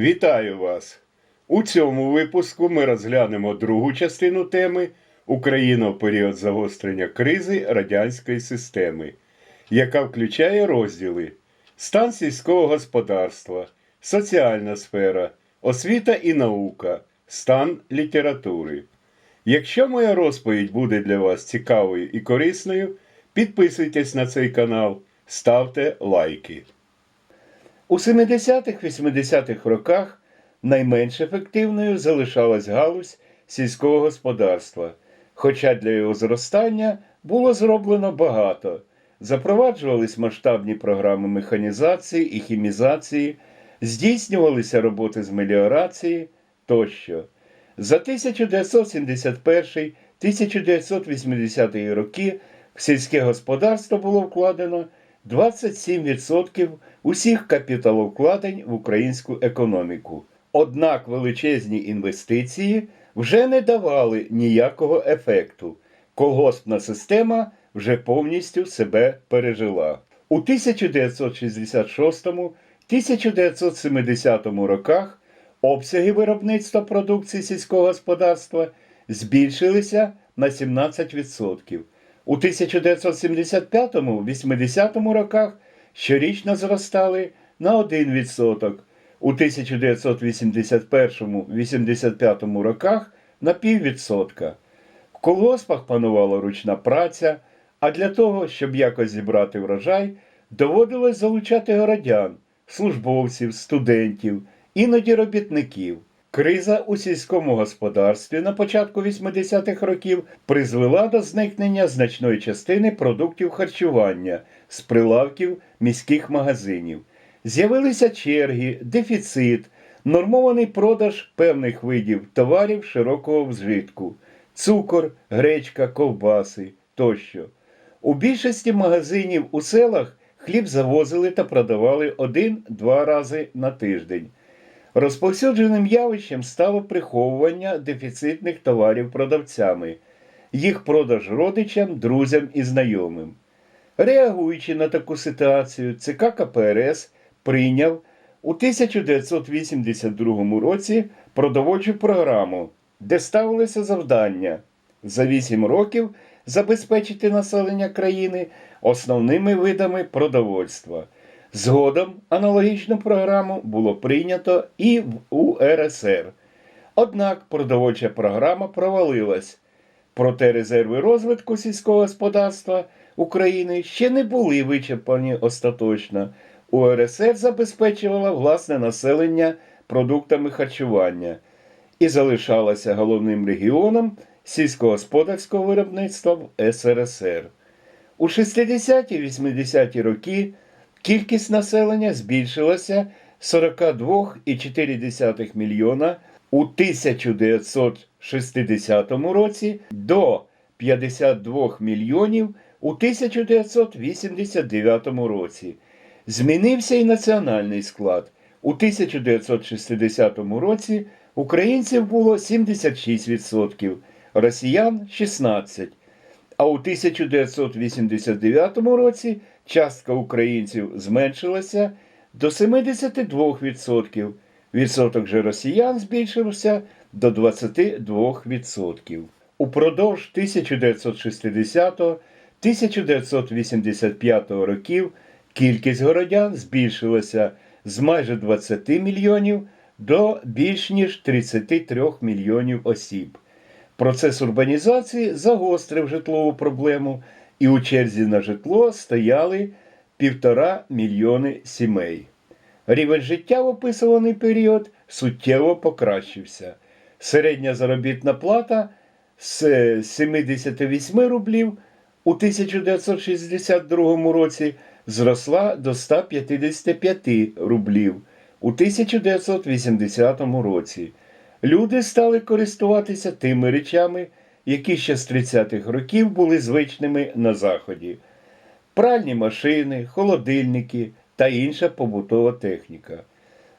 Вітаю вас! У цьому випуску ми розглянемо другу частину теми Україна в період загострення кризи радянської системи, яка включає розділи стан сільського господарства, соціальна сфера, освіта і наука, стан літератури. Якщо моя розповідь буде для вас цікавою і корисною, підписуйтесь на цей канал, ставте лайки. У 70-80-х роках найменш ефективною залишалась галузь сільського господарства, хоча для його зростання було зроблено багато. Запроваджувались масштабні програми механізації і хімізації, здійснювалися роботи з меліорації тощо. За 1971-1980 роки в сільське господарство було вкладено 27% усіх капіталовкладень в українську економіку. Однак величезні інвестиції вже не давали ніякого ефекту. Колгоспна система вже повністю себе пережила. У 1966-1970 роках обсяги виробництва продукції сільського господарства збільшилися на 17%. У 1975-80 роках щорічно зростали на 1%, у 1981-85 роках на піввідсотка. В колгоспах панувала ручна праця, а для того, щоб якось зібрати врожай, доводилось залучати городян, службовців, студентів, іноді робітників. Криза у сільському господарстві на початку 80-х років призвела до зникнення значної частини продуктів харчування з прилавків міських магазинів. З'явилися черги, дефіцит, нормований продаж певних видів товарів широкого вжитку, цукор, гречка, ковбаси тощо. У більшості магазинів у селах хліб завозили та продавали один-два рази на тиждень. Розповсюдженим явищем стало приховування дефіцитних товарів продавцями, їх продаж родичам, друзям і знайомим. Реагуючи на таку ситуацію, ЦК КПРС прийняв у 1982 році продовольчу програму, де ставилося завдання за 8 років забезпечити населення країни основними видами продовольства. Згодом аналогічну програму було прийнято і в УРСР. Однак продовольча програма провалилась. Проте резерви розвитку сільського господарства України ще не були вичерпані остаточно. УРСР забезпечувала власне населення продуктами харчування і залишалася головним регіоном сільськогосподарського виробництва в СРСР. У 60-80-ті роки кількість населення збільшилася з 42,4 мільйона у 1960 році до 52 мільйонів у 1989 році. Змінився і національний склад. У 1960 році українців було 76%, росіян 16%. А у 1989 році частка українців зменшилася до 72%. Відсоток же росіян збільшився до 22%. Упродовж 1960-1985 років кількість городян збільшилася з майже 20 мільйонів до більш ніж 33 мільйонів осіб. Процес урбанізації загострив житлову проблему, і у черзі на житло стояли півтора мільйони сімей. Рівень життя в описуваний період суттєво покращився. Середня заробітна плата з 78 рублів у 1962 році зросла до 155 рублів у 1980 році. Люди стали користуватися тими речами, які ще з 30-х років були звичними на Заході: пральні машини, холодильники та інша побутова техніка.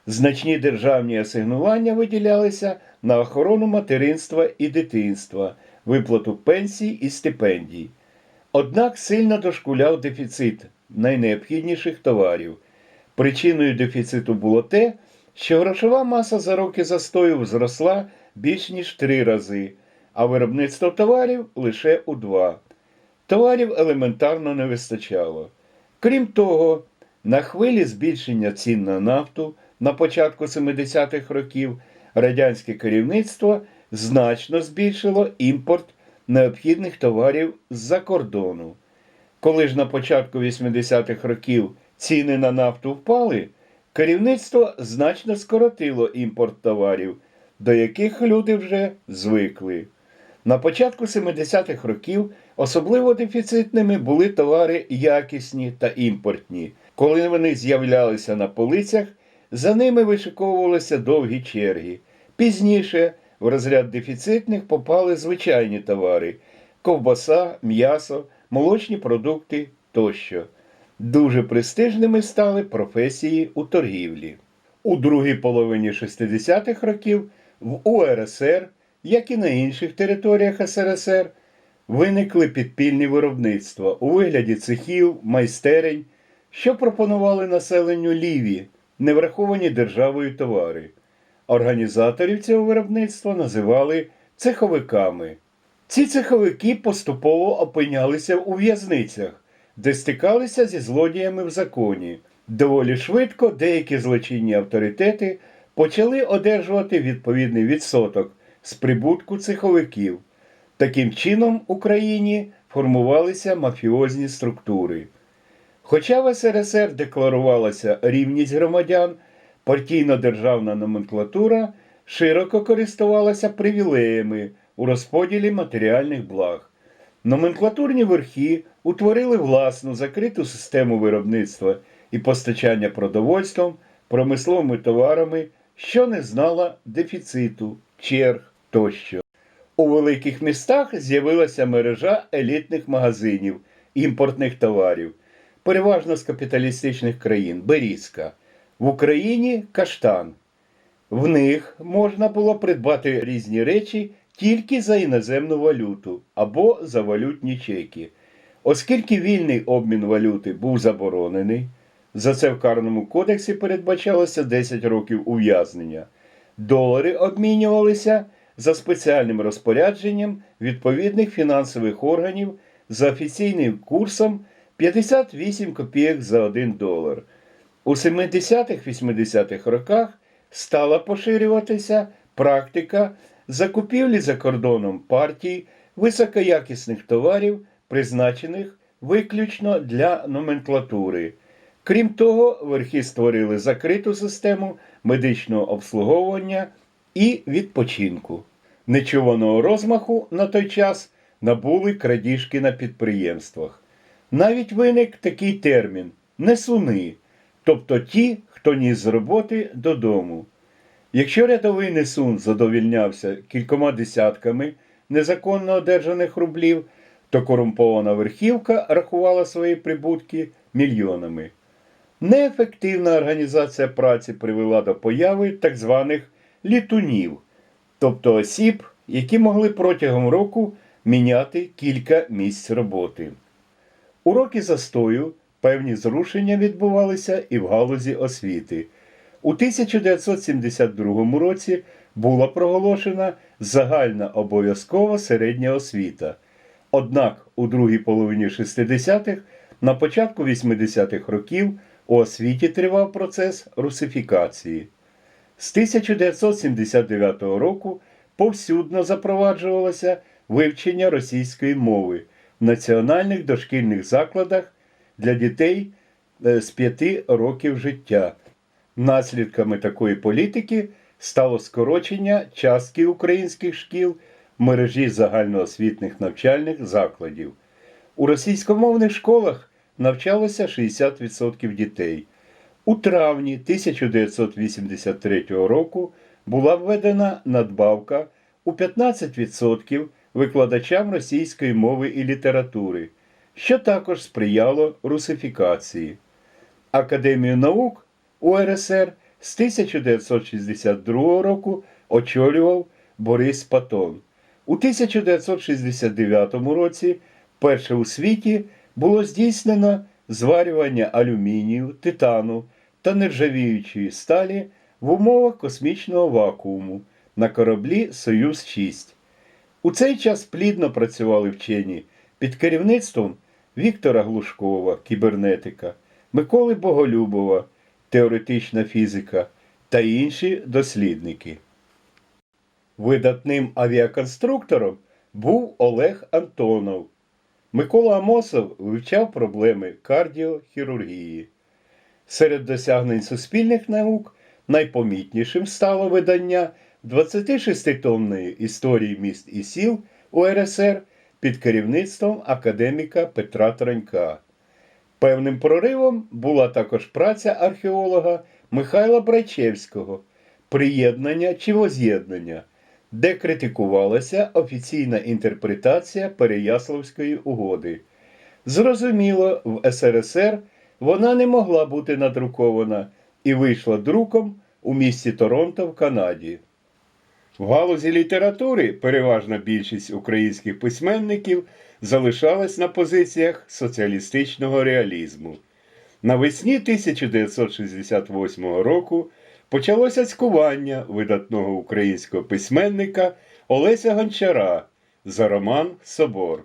Значні державні асигнування виділялися на охорону материнства і дитинства, виплату пенсій і стипендій. Однак сильно дошкуляв дефіцит найнеобхідніших товарів. Причиною дефіциту було те, що грошова маса за роки застою зросла більш ніж три рази, а виробництво товарів лише у два. Товарів елементарно не вистачало. Крім того, на хвилі збільшення цін на нафту на початку 70-х років радянське керівництво значно збільшило імпорт необхідних товарів з-за кордону. Коли ж на початку 80-х років ціни на нафту впали, керівництво значно скоротило імпорт товарів, до яких люди вже звикли. На початку 70-х років особливо дефіцитними були товари якісні та імпортні. Коли вони з'являлися на полицях, за ними вишиковувалися довгі черги. Пізніше в розряд дефіцитних попали звичайні товари ковбаса, м'ясо, молочні продукти тощо. Дуже престижними стали професії у торгівлі. У другій половині 60-х років в УРСР, як і на інших територіях СРСР, виникли підпільні виробництва у вигляді цехів, майстерень, що пропонували населенню ліві, невраховані державою товари. Організаторів цього виробництва називали цеховиками. Ці цеховики поступово опинялися у в'язницях, де стикалися зі злодіями в законі. Доволі швидко деякі злочинні авторитети почали одержувати відповідний відсоток з прибутку цеховиків. Таким чином в Україні формувалися мафіозні структури. Хоча в СРСР декларувалася рівність громадян, партійно-державна номенклатура широко користувалася привілеями у розподілі матеріальних благ. Номенклатурні верхи утворили власну закриту систему виробництва і постачання продовольством, промисловими товарами, що не знала дефіциту, черг тощо. У великих містах з'явилася мережа елітних магазинів імпортних товарів, переважно з капіталістичних країн Берізка. В Україні каштан. В них можна було придбати різні речі тільки за іноземну валюту або за валютні чеки. Оскільки вільний обмін валюти був заборонений, за це в Карному кодексі передбачалося 10 років ув'язнення. Долари обмінювалися за спеціальним розпорядженням відповідних фінансових органів за офіційним курсом 58 копійок за 1 долар. У 70-80-х роках стала поширюватися практика закупівлі за кордоном партій високоякісних товарів, призначених виключно для номенклатури. Крім того, верхи створили закриту систему медичного обслуговування і відпочинку. Нечуваного розмаху на той час набули крадіжки на підприємствах. Навіть виник такий термін несуни, тобто ті, хто ніс з роботи додому. Якщо рядовий несун задовільнявся кількома десятками незаконно одержаних рублів, то корумпована верхівка рахувала свої прибутки мільйонами. Неефективна організація праці привела до появи так званих літунів, тобто осіб, які могли протягом року міняти кілька місць роботи. У роки застою певні зрушення відбувалися і в галузі освіти. У 1972 році була проголошена загальна обов'язкова середня освіта. Однак у другій половині 60-х, на початку 80-х років у освіті тривав процес русифікації. З 1979 року повсюдно запроваджувалося вивчення російської мови в національних дошкільних закладах для дітей е, з 5 років життя. Наслідками такої політики стало скорочення частки українських шкіл мережі загальноосвітних навчальних закладів. У російськомовних школах навчалося 60% дітей. У травні 1983 року була введена надбавка у 15% викладачам російської мови і літератури, що також сприяло русифікації. Академію наук УРСР з 1962 року очолював Борис Патон. У 1969 році перше у світі було здійснено зварювання алюмінію, титану та нержавіючої сталі в умовах космічного вакууму на кораблі Союз 6. У цей час плідно працювали вчені під керівництвом Віктора Глушкова, кібернетика, Миколи Боголюбова, теоретична фізика та інші дослідники. Видатним авіаконструктором був Олег Антонов. Микола Амосов вивчав проблеми кардіохірургії. Серед досягнень суспільних наук найпомітнішим стало видання 26-томної історії міст і сіл УРСР під керівництвом академіка Петра Транька. Певним проривом була також праця археолога Михайла Брайчевського Приєднання чи воз'єднання, де критикувалася офіційна інтерпретація Переяславської угоди. Зрозуміло, в СРСР вона не могла бути надрукована і вийшла друком у місті Торонто в Канаді. В галузі літератури переважна більшість українських письменників залишалась на позиціях соціалістичного реалізму. Навесні 1968 року почалося цькування видатного українського письменника Олеся Гончара за роман Собор.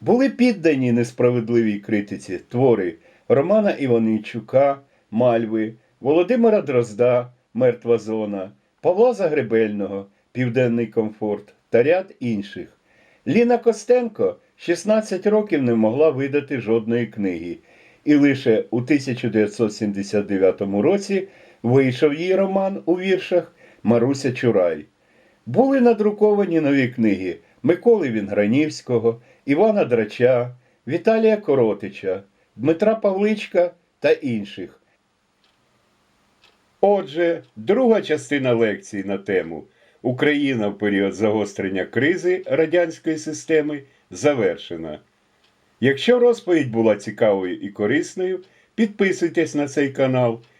Були піддані несправедливій критиці твори Романа Іваничука, Мальви, Володимира Дрозда, Мертва зона, Павла Загребельного, Південний комфорт та ряд інших. Ліна Костенко 16 років не могла видати жодної книги, і лише у 1979 році вийшов її роман у віршах Маруся Чурай. Були надруковані нові книги Миколи Вінгранівського, Івана Драча, Віталія Коротича, Дмитра Павличка та інших. Отже, друга частина лекції на тему Україна в період загострення кризи радянської системи завершена. Якщо розповідь була цікавою і корисною, підписуйтесь на цей канал,